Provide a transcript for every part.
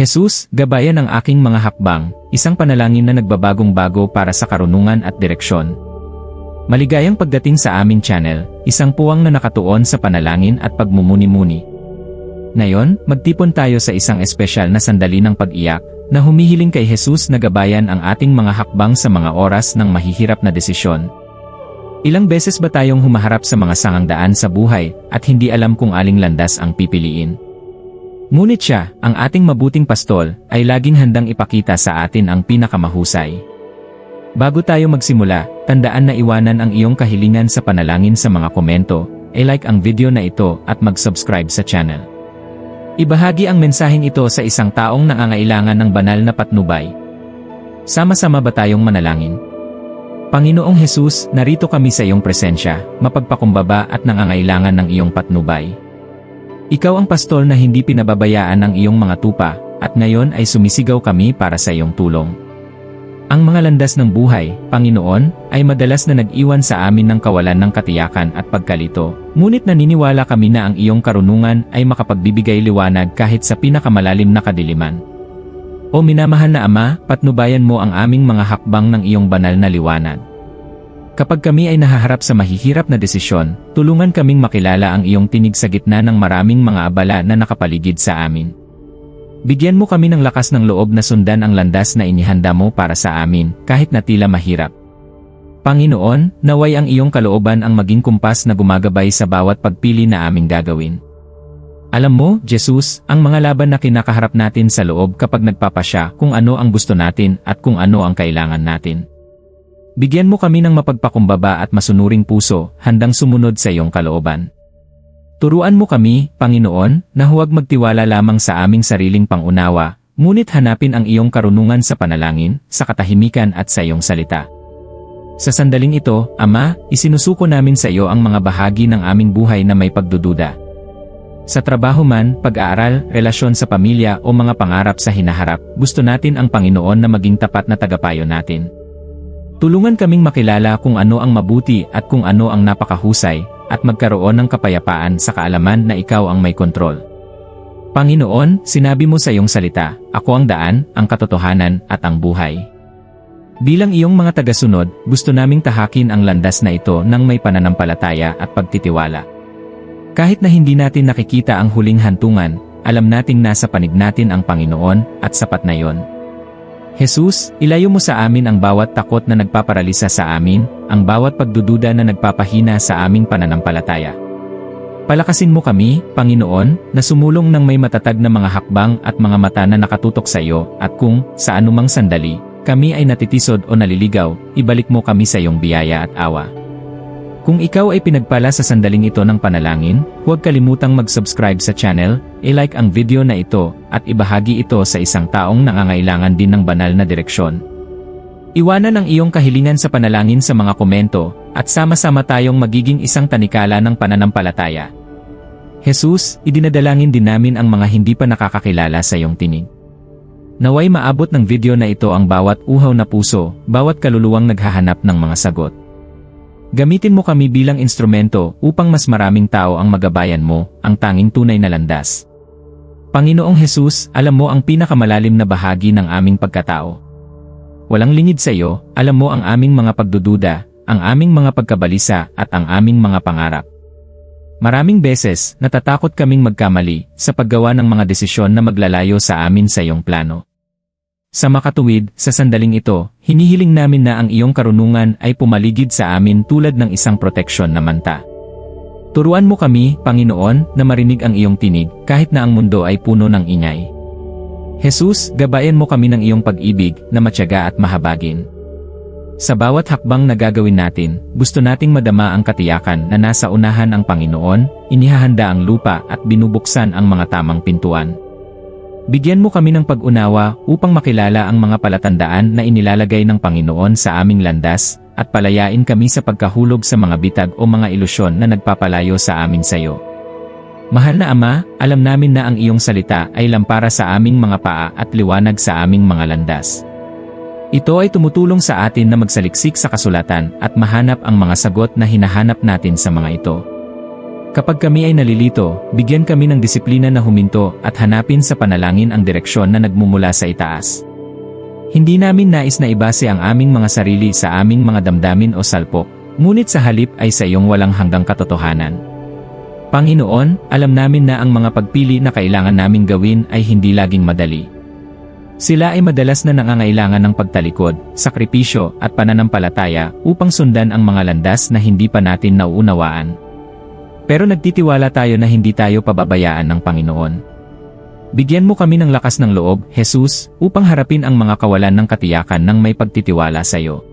Jesus, gabayan ang aking mga hakbang, isang panalangin na nagbabagong bago para sa karunungan at direksyon. Maligayang pagdating sa aming channel, isang puwang na nakatuon sa panalangin at pagmumuni-muni. Ngayon, magtipon tayo sa isang espesyal na sandali ng pag-iyak, na humihiling kay Jesus na gabayan ang ating mga hakbang sa mga oras ng mahihirap na desisyon. Ilang beses ba tayong humaharap sa mga sangang daan sa buhay at hindi alam kung aling landas ang pipiliin? Ngunit siya, ang ating mabuting pastol, ay laging handang ipakita sa atin ang pinakamahusay. Bago tayo magsimula, tandaan na iwanan ang iyong kahilingan sa panalangin sa mga komento, i-like ang video na ito at mag-subscribe sa channel. Ibahagi ang mensaheng ito sa isang taong nangangailangan ng banal na patnubay. Sama-sama ba tayong manalangin? Panginoong Hesus, narito kami sa iyong presensya, mapagpakumbaba at nangangailangan ng iyong patnubay. Ikaw ang pastol na hindi pinababayaan ng iyong mga tupa, at ngayon ay sumisigaw kami para sa iyong tulong. Ang mga landas ng buhay, Panginoon, ay madalas na nag-iwan sa amin ng kawalan ng katiyakan at pagkalito, ngunit naniniwala kami na ang iyong karunungan ay makapagbibigay liwanag kahit sa pinakamalalim na kadiliman. O minamahal na Ama, patnubayan mo ang aming mga hakbang ng iyong banal na liwanag. Kapag kami ay nahaharap sa mahihirap na desisyon, tulungan kaming makilala ang iyong tinig sa gitna ng maraming mga abala na nakapaligid sa amin. Bigyan mo kami ng lakas ng loob na sundan ang landas na inihanda mo para sa amin, kahit na tila mahirap. Panginoon, naway ang iyong kalooban ang maging kumpas na gumagabay sa bawat pagpili na aming gagawin. Alam mo, Jesus, ang mga laban na kinakaharap natin sa loob kapag nagpapasya kung ano ang gusto natin at kung ano ang kailangan natin. Bigyan mo kami ng mapagpakumbaba at masunuring puso, handang sumunod sa iyong kalooban. Turuan mo kami, Panginoon, na huwag magtiwala lamang sa aming sariling pangunawa, ngunit hanapin ang iyong karunungan sa panalangin, sa katahimikan at sa iyong salita. Sa sandaling ito, Ama, isinusuko namin sa iyo ang mga bahagi ng aming buhay na may pagdududa. Sa trabaho man, pag-aaral, relasyon sa pamilya o mga pangarap sa hinaharap, gusto natin ang Panginoon na maging tapat na tagapayo natin. Tulungan kaming makilala kung ano ang mabuti at kung ano ang napakahusay, at magkaroon ng kapayapaan sa kaalaman na ikaw ang may kontrol. Panginoon, sinabi mo sa iyong salita, ako ang daan, ang katotohanan, at ang buhay. Bilang iyong mga tagasunod, gusto naming tahakin ang landas na ito ng may pananampalataya at pagtitiwala. Kahit na hindi natin nakikita ang huling hantungan, alam nating nasa panig natin ang Panginoon at sapat na yon. Jesus, ilayo mo sa amin ang bawat takot na nagpaparalisa sa amin, ang bawat pagdududa na nagpapahina sa aming pananampalataya. Palakasin mo kami, Panginoon, na sumulong ng may matatag na mga hakbang at mga mata na nakatutok sa iyo, at kung, sa anumang sandali, kami ay natitisod o naliligaw, ibalik mo kami sa iyong biyaya at awa. Kung ikaw ay pinagpala sa sandaling ito ng panalangin, huwag kalimutang mag-subscribe sa channel, i-like ang video na ito, at ibahagi ito sa isang taong nangangailangan din ng banal na direksyon. Iwanan ang iyong kahilingan sa panalangin sa mga komento, at sama-sama tayong magiging isang tanikala ng pananampalataya. Jesus, idinadalangin din namin ang mga hindi pa nakakakilala sa iyong tinig. Naway maabot ng video na ito ang bawat uhaw na puso, bawat kaluluwang naghahanap ng mga sagot. Gamitin mo kami bilang instrumento upang mas maraming tao ang magabayan mo, ang tanging tunay na landas. Panginoong Hesus, alam mo ang pinakamalalim na bahagi ng aming pagkatao. Walang lingid sa iyo, alam mo ang aming mga pagdududa, ang aming mga pagkabalisa at ang aming mga pangarap. Maraming beses, natatakot kaming magkamali sa paggawa ng mga desisyon na maglalayo sa amin sa iyong plano. Sa makatuwid, sa sandaling ito, hinihiling namin na ang iyong karunungan ay pumaligid sa amin tulad ng isang proteksyon na manta. Turuan mo kami, Panginoon, na marinig ang iyong tinig kahit na ang mundo ay puno ng ingay. Jesus, gabayan mo kami ng iyong pag-ibig na matyaga at mahabagin. Sa bawat hakbang na gagawin natin, gusto nating madama ang katiyakan na nasa unahan ang Panginoon, inihahanda ang lupa at binubuksan ang mga tamang pintuan. Bigyan mo kami ng pag-unawa upang makilala ang mga palatandaan na inilalagay ng Panginoon sa aming landas, at palayain kami sa pagkahulog sa mga bitag o mga ilusyon na nagpapalayo sa amin sa iyo. Mahal na Ama, alam namin na ang iyong salita ay lampara sa aming mga paa at liwanag sa aming mga landas. Ito ay tumutulong sa atin na magsaliksik sa kasulatan at mahanap ang mga sagot na hinahanap natin sa mga ito. Kapag kami ay nalilito, bigyan kami ng disiplina na huminto at hanapin sa panalangin ang direksyon na nagmumula sa itaas. Hindi namin nais na ibase ang aming mga sarili sa aming mga damdamin o salpok, ngunit sa halip ay sa iyong walang hanggang katotohanan. Panginoon, alam namin na ang mga pagpili na kailangan naming gawin ay hindi laging madali. Sila ay madalas na nangangailangan ng pagtalikod, sakripisyo at pananampalataya upang sundan ang mga landas na hindi pa natin nauunawaan. Pero nagtitiwala tayo na hindi tayo pababayaan ng Panginoon. Bigyan mo kami ng lakas ng loob, Jesus, upang harapin ang mga kawalan ng katiyakan ng may pagtitiwala sa iyo.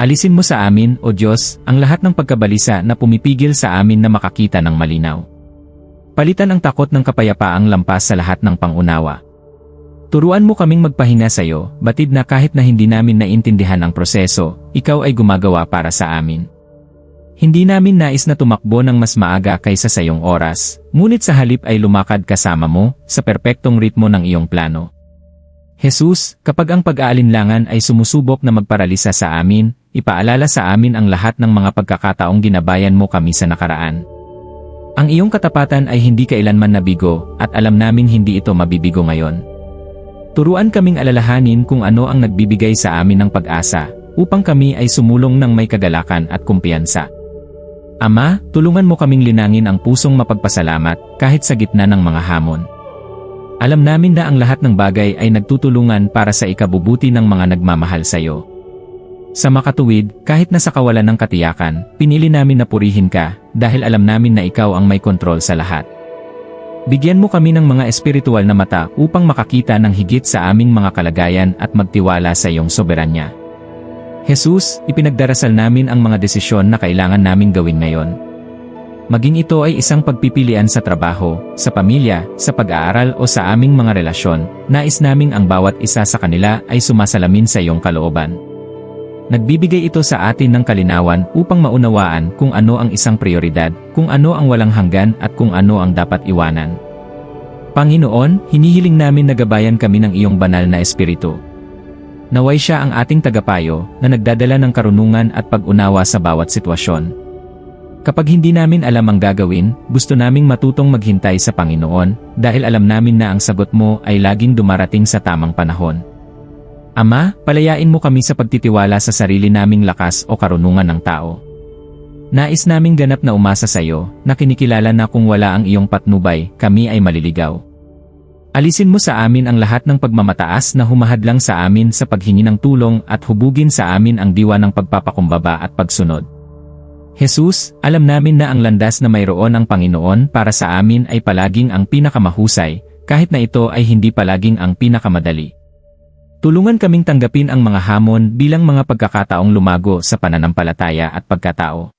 Alisin mo sa amin, O Diyos, ang lahat ng pagkabalisa na pumipigil sa amin na makakita ng malinaw. Palitan ang takot ng kapayapaang lampas sa lahat ng pangunawa. Turuan mo kaming magpahinga sa iyo, batid na kahit na hindi namin naintindihan ang proseso, ikaw ay gumagawa para sa amin. Hindi namin nais na tumakbo ng mas maaga kaysa sa iyong oras, ngunit sa halip ay lumakad kasama mo sa perpektong ritmo ng iyong plano. Jesus, kapag ang pag-aalinlangan ay sumusubok na magparalisa sa amin, ipaalala sa amin ang lahat ng mga pagkakataong ginabayan mo kami sa nakaraan. Ang iyong katapatan ay hindi kailanman nabigo at alam naming hindi ito mabibigo ngayon. Turuan kaming alalahanin kung ano ang nagbibigay sa amin ng pag-asa, upang kami ay sumulong ng may kagalakan at kumpiyansa. Ama, tulungan mo kaming linangin ang pusong mapagpasalamat kahit sa gitna ng mga hamon. Alam namin na ang lahat ng bagay ay nagtutulungan para sa ikabubuti ng mga nagmamahal sa iyo. Sa makatuwid, kahit na sa kawalan ng katiyakan, pinili namin na purihin ka dahil alam namin na ikaw ang may kontrol sa lahat. Bigyan mo kami ng mga espiritual na mata upang makakita ng higit sa aming mga kalagayan at magtiwala sa iyong soberanya. Jesus, ipinagdarasal namin ang mga desisyon na kailangan naming gawin ngayon. Maging ito ay isang pagpipilian sa trabaho, sa pamilya, sa pag-aaral o sa aming mga relasyon, nais naming ang bawat isa sa kanila ay sumasalamin sa iyong kalooban. Nagbibigay ito sa atin ng kalinawan upang maunawaan kung ano ang isang prioridad, kung ano ang walang hanggan at kung ano ang dapat iwanan. Panginoon, hinihiling namin na gabayan kami ng iyong banal na espiritu. Naway siya ang ating tagapayo na nagdadala ng karunungan at pag-unawa sa bawat sitwasyon. Kapag hindi namin alam ang gagawin, gusto naming matutong maghintay sa Panginoon dahil alam namin na ang sagot mo ay laging dumarating sa tamang panahon. Ama, palayain mo kami sa pagtitiwala sa sarili naming lakas o karunungan ng tao. Nais naming ganap na umasa sa iyo, na kinikilala na kung wala ang iyong patnubay, kami ay maliligaw. Alisin mo sa amin ang lahat ng pagmamataas na humahadlang sa amin sa paghingi ng tulong at hubugin sa amin ang diwa ng pagpapakumbaba at pagsunod. Jesus, alam namin na ang landas na mayroon ang Panginoon para sa amin ay palaging ang pinakamahusay, kahit na ito ay hindi palaging ang pinakamadali. Tulungan kaming tanggapin ang mga hamon bilang mga pagkakataong lumago sa pananampalataya at pagkatao.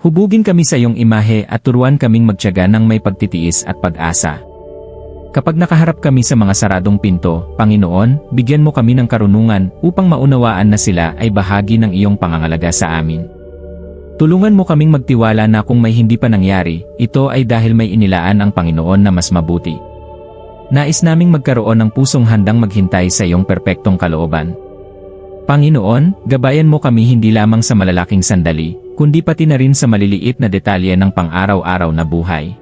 Hubugin kami sa iyong imahe at turuan kaming magtyaga ng may pagtitiis at pag-asa. Kapag nakaharap kami sa mga saradong pinto, Panginoon, bigyan mo kami ng karunungan upang maunawaan na sila ay bahagi ng iyong pangangalaga sa amin. Tulungan mo kaming magtiwala na kung may hindi pa nangyari, ito ay dahil may inilaan ang Panginoon na mas mabuti. Nais naming magkaroon ng pusong handang maghintay sa iyong perpektong kalooban. Panginoon, gabayan mo kami hindi lamang sa malalaking sandali, kundi pati na rin sa maliliit na detalye ng pang-araw-araw na buhay.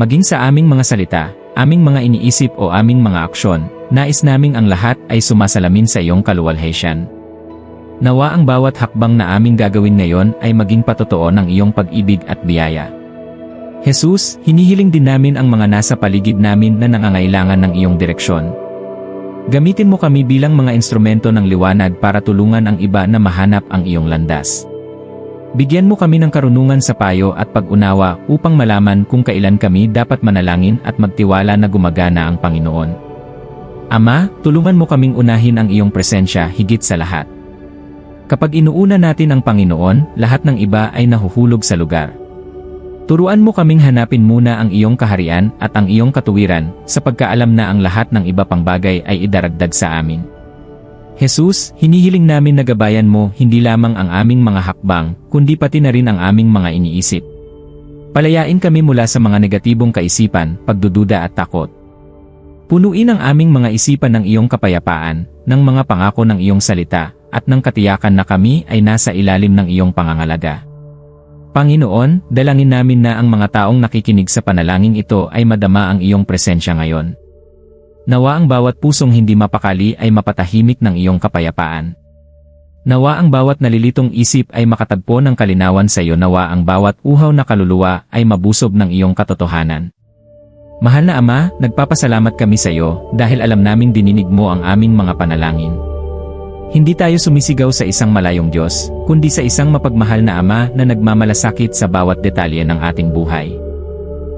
Maging sa aming mga salita, aming mga iniisip o aming mga aksyon, nais naming ang lahat ay sumasalamin sa iyong kaluwalhatian. Nawa ang bawat hakbang na aming gagawin ngayon ay maging patotoo ng iyong pag-ibig at biyaya. Jesus, hinihiling din namin ang mga nasa paligid namin na nangangailangan ng iyong direksyon. Gamitin mo kami bilang mga instrumento ng liwanag para tulungan ang iba na mahanap ang iyong landas. Bigyan mo kami ng karunungan sa payo at pag-unawa upang malaman kung kailan kami dapat manalangin at magtiwala na gumagana ang Panginoon. Ama, tulungan mo kaming unahin ang iyong presensya higit sa lahat. Kapag inuuna natin ang Panginoon, lahat ng iba ay nahuhulog sa lugar. Turuan mo kaming hanapin muna ang iyong kaharian at ang iyong katuwiran, sa pagkaalam na ang lahat ng iba pang bagay ay idaragdag sa amin. Jesus, hinihiling namin na gabayan mo hindi lamang ang aming mga hakbang, kundi pati na rin ang aming mga iniisip. Palayain kami mula sa mga negatibong kaisipan, pagdududa at takot. Punuin ang aming mga isipan ng iyong kapayapaan, ng mga pangako ng iyong salita, at ng katiyakan na kami ay nasa ilalim ng iyong pangangalaga. Panginoon, dalangin namin na ang mga taong nakikinig sa panalangin ito ay madama ang iyong presensya ngayon. Nawa ang bawat pusong hindi mapakali ay mapatahimik ng iyong kapayapaan. Nawa ang bawat nalilitong isip ay makatagpo ng kalinawan sa iyo nawa ang bawat uhaw na kaluluwa ay mabusob ng iyong katotohanan. Mahal na Ama, nagpapasalamat kami sa iyo dahil alam naming dininig mo ang aming mga panalangin. Hindi tayo sumisigaw sa isang malayong Diyos, kundi sa isang mapagmahal na Ama na nagmamalasakit sa bawat detalye ng ating buhay.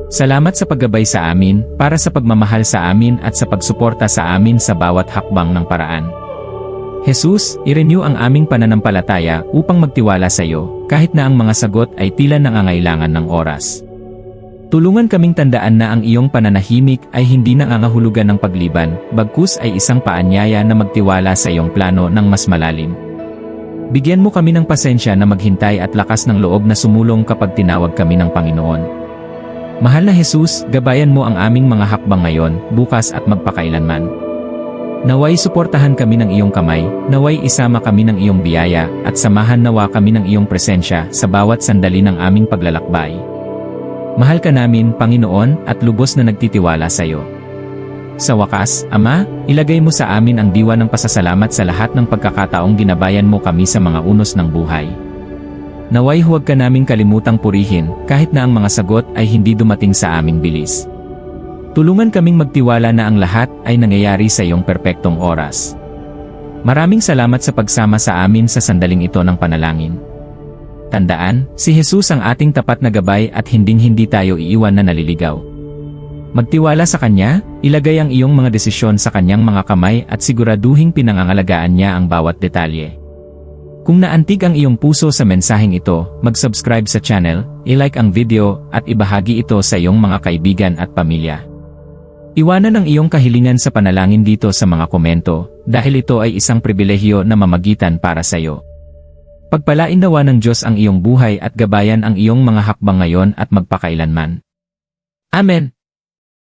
Salamat sa paggabay sa amin, para sa pagmamahal sa amin at sa pagsuporta sa amin sa bawat hakbang ng paraan. Jesus, i-renew ang aming pananampalataya upang magtiwala sa iyo, kahit na ang mga sagot ay tila nangangailangan ng oras. Tulungan kaming tandaan na ang iyong pananahimik ay hindi nangangahulugan ng pagliban, bagkus ay isang paanyaya na magtiwala sa iyong plano ng mas malalim. Bigyan mo kami ng pasensya na maghintay at lakas ng loob na sumulong kapag tinawag kami ng Panginoon. Mahal na Jesus, gabayan mo ang aming mga hakbang ngayon, bukas at magpakailanman. Naway suportahan kami ng iyong kamay, naway isama kami ng iyong biyaya, at samahan nawa kami ng iyong presensya sa bawat sandali ng aming paglalakbay. Mahal ka namin, Panginoon, at lubos na nagtitiwala sa iyo. Sa wakas, Ama, ilagay mo sa amin ang diwa ng pasasalamat sa lahat ng pagkakataong ginabayan mo kami sa mga unos ng buhay. Naway huwag ka naming kalimutang purihin, kahit na ang mga sagot ay hindi dumating sa aming bilis. Tulungan kaming magtiwala na ang lahat ay nangyayari sa iyong perpektong oras. Maraming salamat sa pagsama sa amin sa sandaling ito ng panalangin. Tandaan, si Jesus ang ating tapat na gabay at hinding-hindi tayo iiwan na naliligaw. Magtiwala sa Kanya, ilagay ang iyong mga desisyon sa Kanyang mga kamay at siguraduhing pinangangalagaan niya ang bawat detalye. Kung naantig ang iyong puso sa mensaheng ito, mag-subscribe sa channel, i-like ang video, at ibahagi ito sa iyong mga kaibigan at pamilya. Iwanan ang iyong kahilingan sa panalangin dito sa mga komento, dahil ito ay isang pribilehyo na mamagitan para sa iyo. Pagpalain nawa ng Diyos ang iyong buhay at gabayan ang iyong mga hakbang ngayon at magpakailanman. Amen.